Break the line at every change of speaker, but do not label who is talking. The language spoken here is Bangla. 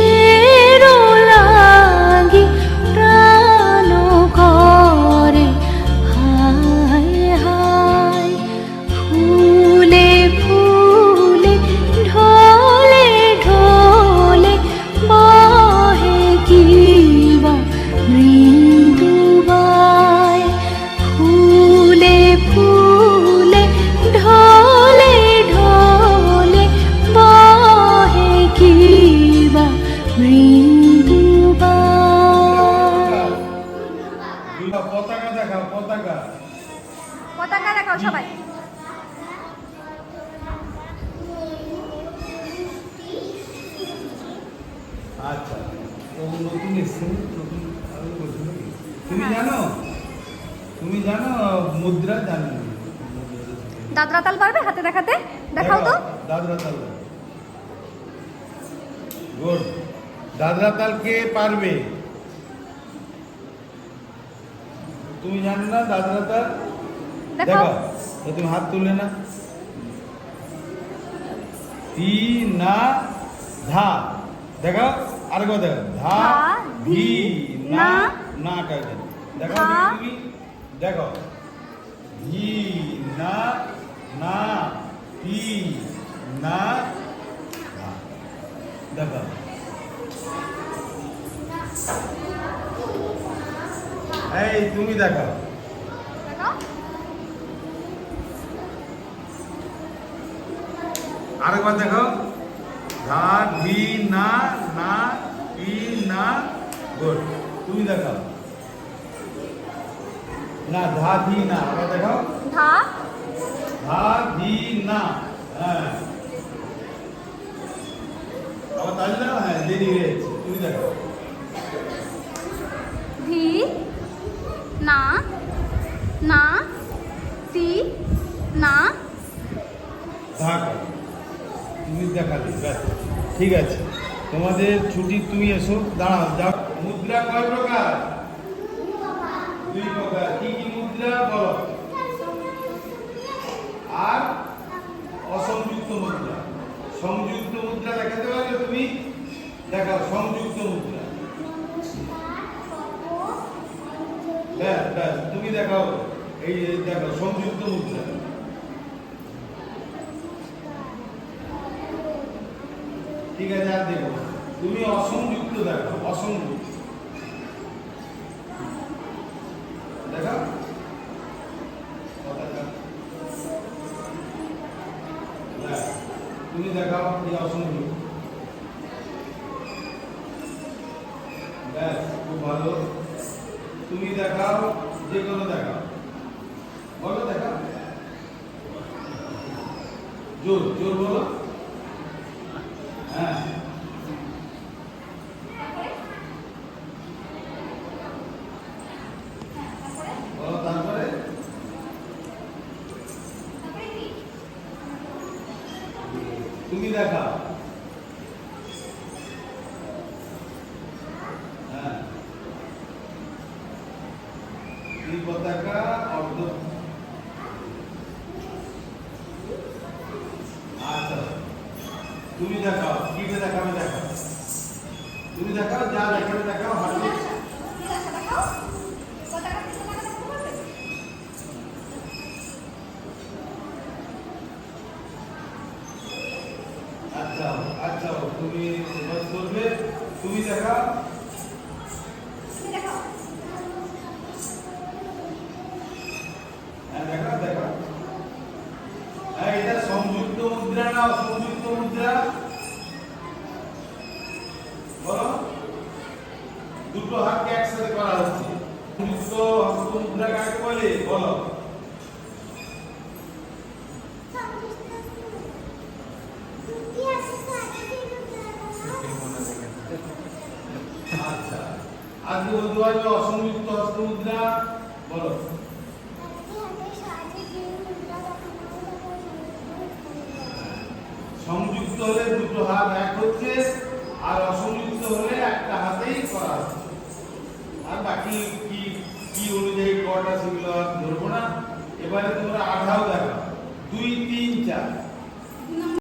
へ。এসেনি নতুন আরও বলছো তুমি
হ্যাঁ।
জানো তুমি জানো মুদ্রা জানো
দাদরা তাল পারবে হাতে দেখাতে? দেখাও তো।
দাদরা তাল। গুড। দাদরা তাল কে পারবে? তুমি জানো না দাদরা তাল?
দেখাও।
তো তুমি হাত তুললে না? তি না ধা। দেখো আরেকবার দেখো ধা
ধা,
না
না,
কাজে দেখো তুমি। দেখো। ধি না না তি না দেখো এই তুমি দেখো আরেকবার দেখো ধা ধি না না ই না গুড তুমি দেখাও না ধা ধি না আবার দেখাও
ধা
ধা ধি না হ্যাঁ আবার তাহলে দাও হ্যাঁ দেরি হয়ে যাচ্ছে তুমি দেখো
ধি না না তি না
ধা করো তুমি দেখালে ব্যাস ঠিক আছে তোমাদের ছুটি তুমি এসো, দাঁড়াও, যাও। মুদ্রা কয় প্রকার? দুই প্রকার। কি কি মুদ্রা বলো? আর অসংযুক্ত মুদ্রা। সংযুক্ত মুদ্রা দেখাতে পারবে তুমি? দেখাও, সংযুক্ত মুদ্রা। ব্যাস ব্যাস, তুমি দেখাও। এই এই দেখো সংযুক্ত মুদ্রা। ঠিক আছে আর দেখো তুমি অসংযুক্ত দেখো অসংযুক্ত দেখো। ব্যাস, তুমি দেখাও এই অসংযুক্ত খুব ভালো। তুমি দেখাও যে কোনো দেখাও। বলো দেখাও। জোর জোর বলো হ্যাঁ বলো তারপরে তুমি দেখাও। হ্যাঁ। অর্ধ। আচ্ছা। তুমি দেখাও কীভাবে দেখাবে দেখাও। তুমি দেখাও যা দেখাও আচ্ছা তুমি এবার করবে, তুমি দেখাও হ্যাঁ হ্যাঁ এটা সংযুক্ত মুদ্রা না মুদ্রা? বলো। দুটো হাতকে একসাথে করা হচ্ছে। সংযুক্ত বলে? বলো। আচ্ছা। সংযুক্ত হলে দুটো হাত এক হচ্ছে, আর অসংযুক্ত হলে একটা হাতেই করা হচ্ছে। আর বাকি কি কি অনুযায়ী কটা সেগুলো ধরবো না। এবারে তোমরা আঠাও দেখো। দুই, তিন, চার।